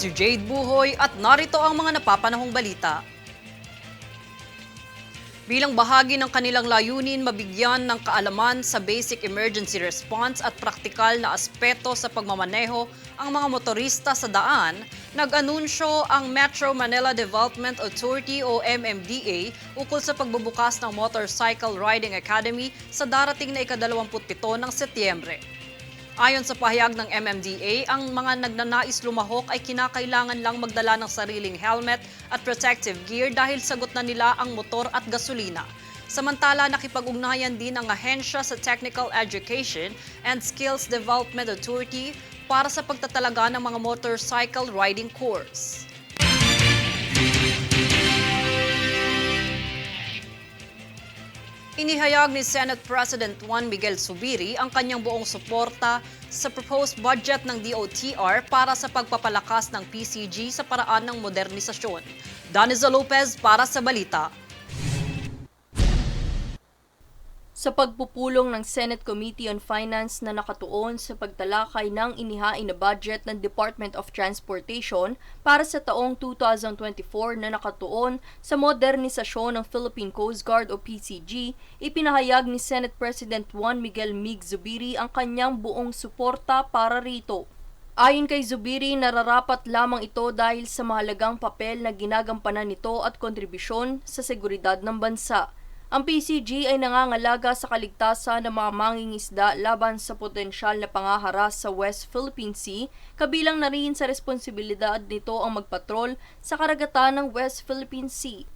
si Jade Buhoy at narito ang mga napapanahong balita. Bilang bahagi ng kanilang layunin, mabigyan ng kaalaman sa basic emergency response at praktikal na aspeto sa pagmamaneho ang mga motorista sa daan, nag-anunsyo ang Metro Manila Development Authority o MMDA ukol sa pagbubukas ng Motorcycle Riding Academy sa darating na ika-27 ng Setyembre. Ayon sa pahayag ng MMDA, ang mga nagnanais lumahok ay kinakailangan lang magdala ng sariling helmet at protective gear dahil sagot na nila ang motor at gasolina. Samantala, nakipag-ugnayan din ang ahensya sa Technical Education and Skills Development Authority para sa pagtatalaga ng mga motorcycle riding course. Inihayag ni Senate President Juan Miguel Subiri ang kanyang buong suporta sa proposed budget ng DOTR para sa pagpapalakas ng PCG sa paraan ng modernisasyon. Daniza Lopez para sa Balita. Sa pagpupulong ng Senate Committee on Finance na nakatuon sa pagtalakay ng inihain na budget ng Department of Transportation para sa taong 2024 na nakatuon sa modernisasyon ng Philippine Coast Guard o PCG, ipinahayag ni Senate President Juan Miguel Mig Zubiri ang kanyang buong suporta para rito. Ayon kay Zubiri, nararapat lamang ito dahil sa mahalagang papel na ginagampanan nito at kontribusyon sa seguridad ng bansa. Ang PCG ay nangangalaga sa kaligtasan ng mga mangingisda laban sa potensyal na pangaharas sa West Philippine Sea, kabilang na rin sa responsibilidad nito ang magpatrol sa karagatan ng West Philippine Sea.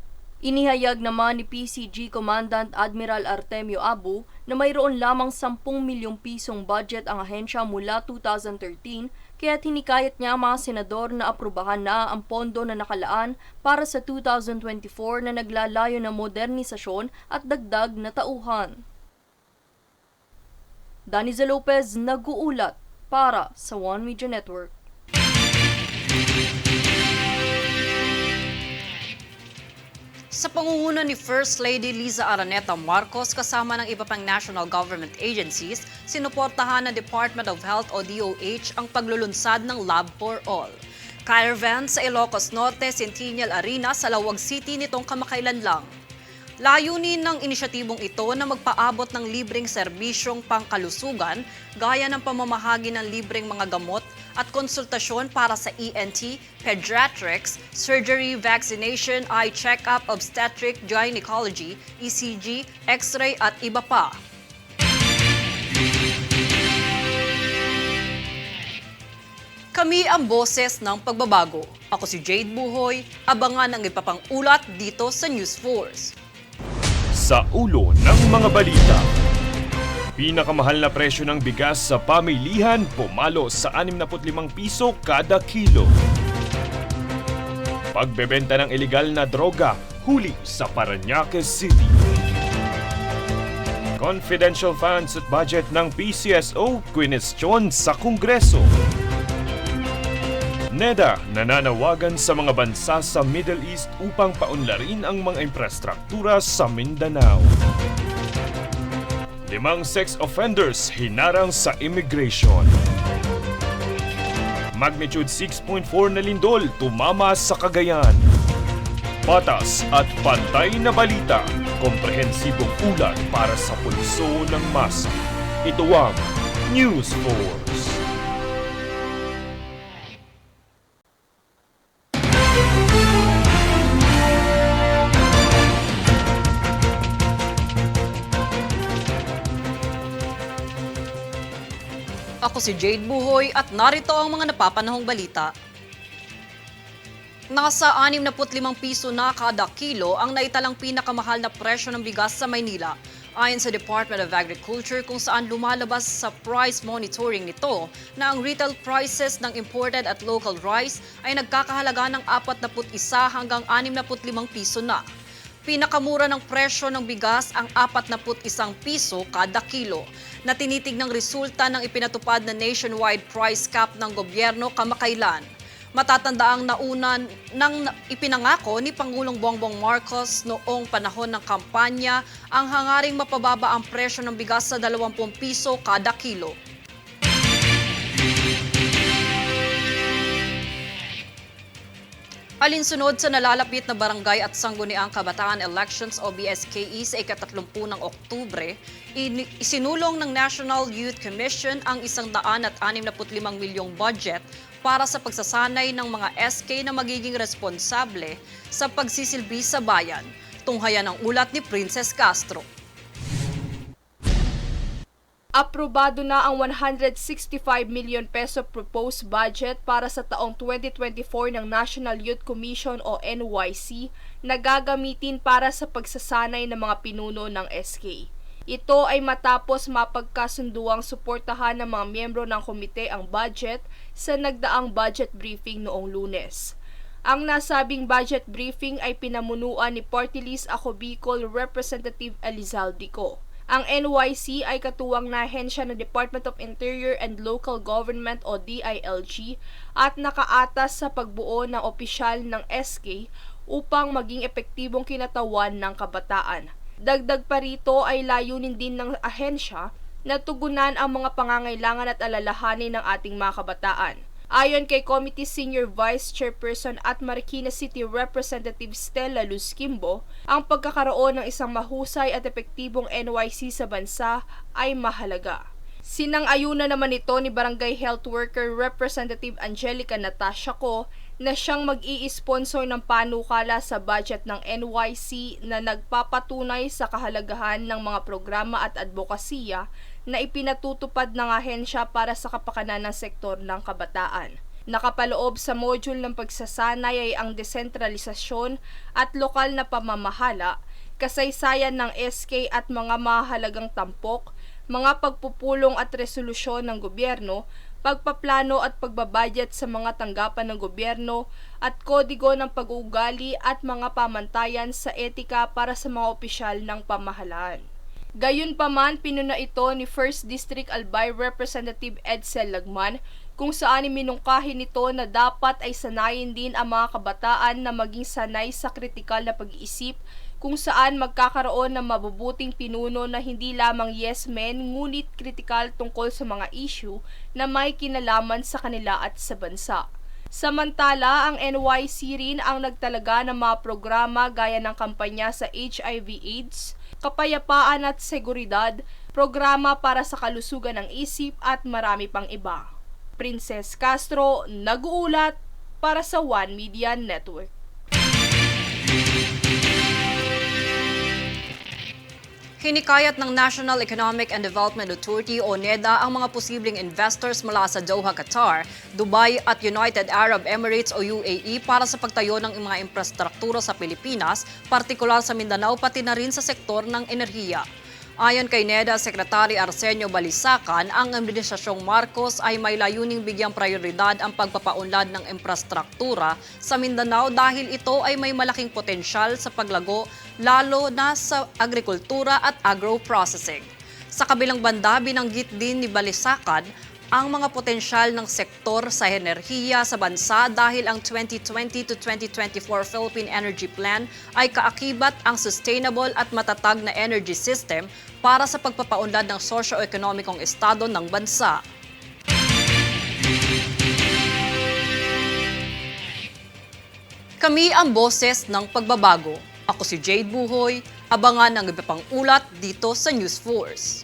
Inihayag naman ni PCG Commandant Admiral Artemio Abu na mayroon lamang 10 milyong pisong budget ang ahensya mula 2013 kaya tinikayat niya ang mga senador na aprubahan na ang pondo na nakalaan para sa 2024 na naglalayo ng modernisasyon at dagdag na tauhan. Daniza Lopez nag-uulat para sa One Media Network. Sa pangunguna ni First Lady Liza Araneta Marcos kasama ng iba pang national government agencies, sinuportahan ng Department of Health o DOH ang paglulunsad ng Lab for All. Caravan sa Ilocos Norte Centennial Arena sa Lawag City nitong kamakailan lang. Layunin ng inisyatibong ito na magpaabot ng libreng serbisyong pangkalusugan gaya ng pamamahagi ng libreng mga gamot at konsultasyon para sa ENT, pediatrics, surgery, vaccination, eye check-up, obstetric, gynecology, ECG, x-ray at iba pa. Kami ang boses ng pagbabago. Ako si Jade Buhoy. Abangan ang iba pang ulat dito sa News Force. Sa ulo ng mga balita. Pinakamahal na presyo ng bigas sa pamilihan pumalo sa 65 piso kada kilo. Pagbebenta ng ilegal na droga huli sa Paranaque City. Confidential funds at budget ng PCSO kwinestyon sa Kongreso. NEDA nananawagan sa mga bansa sa Middle East upang paunlarin ang mga infrastruktura sa Mindanao. Limang sex offenders hinarang sa immigration. Magnitude 6.4 na lindol tumama sa Cagayan. Patas at pantay na balita, komprehensibong ulat para sa pulso ng masa. Ito ang News 4. Si Jade Buhoy at narito ang mga napapanahong balita. Nasa 65 piso na kada kilo ang naitalang pinakamahal na presyo ng bigas sa Maynila. Ayon sa Department of Agriculture kung saan lumalabas sa price monitoring nito na ang retail prices ng imported at local rice ay nagkakahalaga ng 41 hanggang 65 piso na. Pinakamura ng presyo ng bigas ang 41 piso kada kilo na tinitignang resulta ng ipinatupad na nationwide price cap ng gobyerno kamakailan. Matatandaang nauna nang ipinangako ni Pangulong Bongbong Marcos noong panahon ng kampanya ang hangaring mapababa ang presyo ng bigas sa 20 piso kada kilo. Alinsunod sa nalalapit na barangay at sangguniang kabataan elections o BSKE sa ikatatlumpu ng Oktubre, in- isinulong ng National Youth Commission ang isang daan at 65 milyong budget para sa pagsasanay ng mga SK na magiging responsable sa pagsisilbi sa bayan. Tunghayan ang ulat ni Princess Castro. Aprobado na ang 165 million peso proposed budget para sa taong 2024 ng National Youth Commission o NYC na gagamitin para sa pagsasanay ng mga pinuno ng SK. Ito ay matapos mapagkasunduang suportahan ng mga miyembro ng komite ang budget sa nagdaang budget briefing noong lunes. Ang nasabing budget briefing ay pinamunuan ni Party List Ako Bicol Representative Elizaldico. Ang NYC ay katuwang na ahensya ng Department of Interior and Local Government o DILG at nakaatas sa pagbuo ng opisyal ng SK upang maging epektibong kinatawan ng kabataan. Dagdag pa rito ay layunin din ng ahensya na tugunan ang mga pangangailangan at alalahanin ng ating mga kabataan. Ayon kay Committee Senior Vice Chairperson at Marikina City Representative Stella Luz Kimbo, ang pagkakaroon ng isang mahusay at epektibong NYC sa bansa ay mahalaga. Sinang-ayuna naman ito ni Barangay Health Worker Representative Angelica Natasha Ko na siyang mag-i-sponsor ng panukala sa budget ng NYC na nagpapatunay sa kahalagahan ng mga programa at advokasya na ipinatutupad ng ahensya para sa kapakanan ng sektor ng kabataan. Nakapaloob sa module ng pagsasanay ay ang desentralisasyon at lokal na pamamahala, kasaysayan ng SK at mga mahalagang tampok, mga pagpupulong at resolusyon ng gobyerno, pagpaplano at pagbabudget sa mga tanggapan ng gobyerno at kodigo ng pag-uugali at mga pamantayan sa etika para sa mga opisyal ng pamahalaan. Gayunpaman, pinuna ito ni 1st District Albay Representative Edsel Lagman kung saan minungkahi nito na dapat ay sanayin din ang mga kabataan na maging sanay sa kritikal na pag-iisip kung saan magkakaroon ng mabubuting pinuno na hindi lamang yes men ngunit kritikal tungkol sa mga issue na may kinalaman sa kanila at sa bansa. Samantala, ang NYC rin ang nagtalaga ng mga programa gaya ng kampanya sa HIV-AIDS, kapayapaan at seguridad, programa para sa kalusugan ng isip at marami pang iba. Princess Castro, nag-uulat para sa One Media Network. Hinikayat ng National Economic and Development Authority o NEDA ang mga posibleng investors mula sa Doha, Qatar, Dubai at United Arab Emirates o UAE para sa pagtayo ng mga infrastruktura sa Pilipinas, partikular sa Mindanao pati na rin sa sektor ng enerhiya. Ayon kay NEDA Secretary Arsenio Balisacan, ang Administrasyong Marcos ay may layuning bigyang prioridad ang pagpapaunlad ng infrastruktura sa Mindanao dahil ito ay may malaking potensyal sa paglago lalo na sa agrikultura at agro-processing. Sa kabilang banda, binanggit din ni Balisacan ang mga potensyal ng sektor sa enerhiya sa bansa dahil ang 2020 to 2024 Philippine Energy Plan ay kaakibat ang sustainable at matatag na energy system para sa pagpapaunlad ng socio-ekonomikong estado ng bansa. Kami ang boses ng pagbabago. Ako si Jade Buhoy. Abangan ang iba pang ulat dito sa News Force.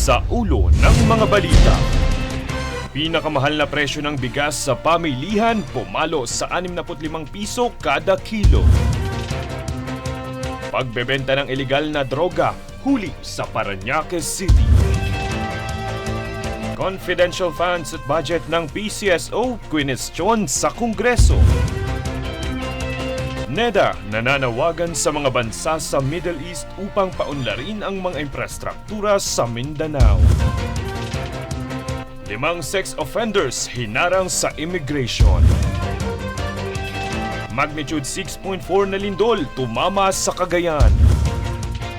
Sa ulo ng mga balita. Pinakamahal na presyo ng bigas sa pamilihan pumalo sa 65 piso kada kilo. Pagbebenta ng ilegal na droga huli sa Paranaque City. Confidential funds at budget ng PCSO kwinestyon sa Kongreso. NEDA nananawagan sa mga bansa sa Middle East upang paunlarin ang mga infrastruktura sa Mindanao. Limang sex offenders hinarang sa immigration. Magnitude 6.4 na lindol tumama sa Cagayan.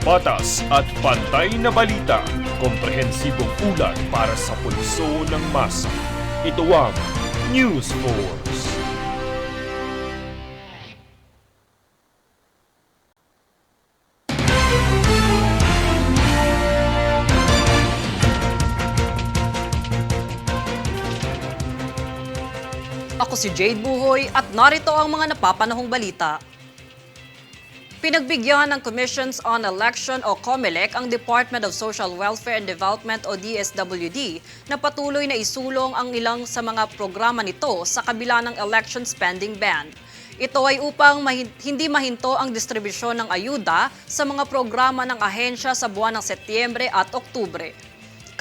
Patas at pantay na balita, komprehensibong ulat para sa pulso ng masa. Ito ang News 4. Si Jade Buhoy at narito ang mga napapanahong balita. Pinagbigyan ng Commissions on Election o COMELEC ang Department of Social Welfare and Development o DSWD na patuloy na isulong ang ilang sa mga programa nito sa kabila ng election spending ban. Ito ay upang mahin- hindi mahinto ang distribusyon ng ayuda sa mga programa ng ahensya sa buwan ng Setyembre at Oktubre.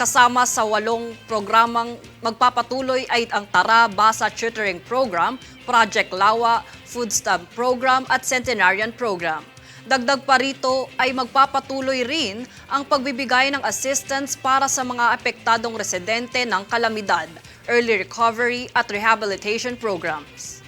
Kasama sa walong programang magpapatuloy ay ang Tara Basa Tutoring Program, Project Lawa, Food Stamp Program at Centenarian Program. Dagdag pa rito ay magpapatuloy rin ang pagbibigay ng assistance para sa mga apektadong residente ng kalamidad, early recovery at rehabilitation programs.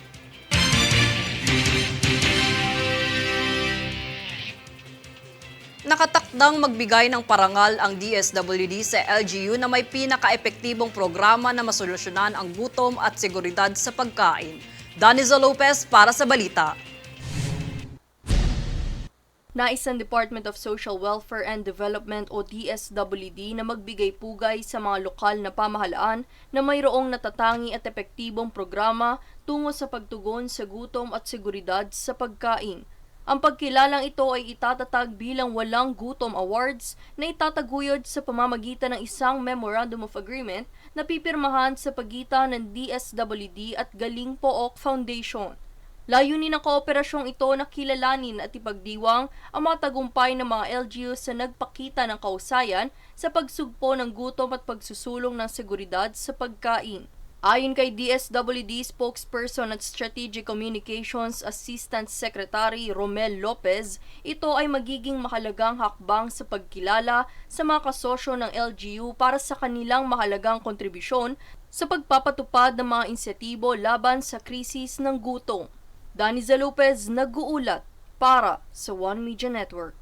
Nakatakdang magbigay ng parangal ang DSWD sa LGU na may pinaka-epektibong programa na masolusyonan ang gutom at seguridad sa pagkain. Danizo Lopez para sa Balita. Nais ang Department of Social Welfare and Development o DSWD na magbigay pugay sa mga lokal na pamahalaan na mayroong natatangi at epektibong programa tungo sa pagtugon sa gutom at seguridad sa pagkain. Ang pagkilalang ito ay itatatag bilang Walang Gutom Awards na itataguyod sa pamamagitan ng isang Memorandum of Agreement na pipirmahan sa pagitan ng DSWD at Galing Pook Foundation. Layunin ng kooperasyong ito na kilalanin at ipagdiwang ang mga tagumpay ng mga LGUs sa nagpakita ng kausayan sa pagsugpo ng gutom at pagsusulong ng seguridad sa pagkain. Ayon kay DSWD spokesperson at Strategic Communications Assistant Secretary Romel Lopez, ito ay magiging mahalagang hakbang sa pagkilala sa mga kasosyo ng LGU para sa kanilang mahalagang kontribusyon sa pagpapatupad ng mga insyatibo laban sa krisis ng gutom. Daniza Lopez nag-uulat para sa One Media Network.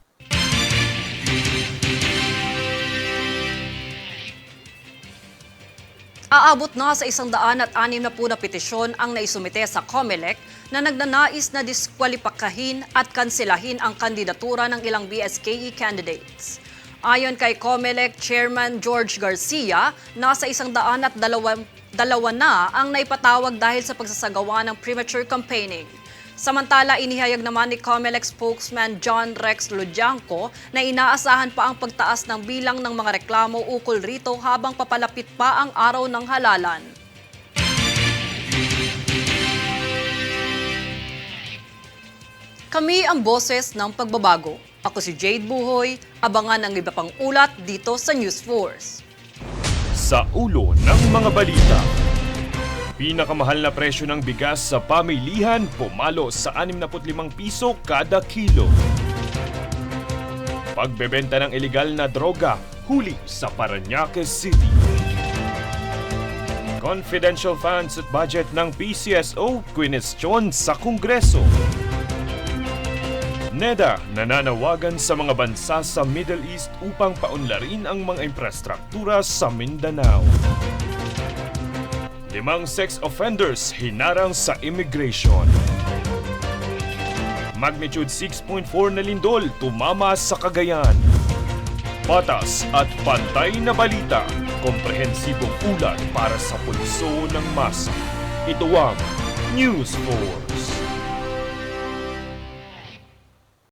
Aabot na sa isang daan at anim na po na petisyon ang naisumite sa COMELEC na nagnanais na diskwalipakahin at kanselahin ang kandidatura ng ilang BSKE candidates. Ayon kay COMELEC Chairman George Garcia, nasa isang daan at dalawa, dalawa na ang naipatawag dahil sa pagsasagawa ng premature campaigning. Samantala, inihayag naman ni COMELEC spokesman John Rex Lujanco na inaasahan pa ang pagtaas ng bilang ng mga reklamo ukol rito habang papalapit pa ang araw ng halalan. Kami ang boses ng pagbabago. Ako si Jade Buhoy. Abangan ang iba pang ulat dito sa News Force. Sa ulo ng mga balita. Pinakamahal na presyo ng bigas sa pamilihan pumalo sa 65 piso kada kilo. Pagbebenta ng ilegal na droga huli sa Paranaque City. Confidential funds at budget ng PCSO kwinestyon sa Kongreso. NEDA nananawagan sa mga bansa sa Middle East upang paunlarin ang mga infrastruktura sa Mindanao. Limang sex offenders hinarang sa immigration. Magnitude 6.4 na lindol tumama sa Cagayan. Patas at pantay na balita, komprehensibong ulat para sa pulso ng masa. Ito ang News 4.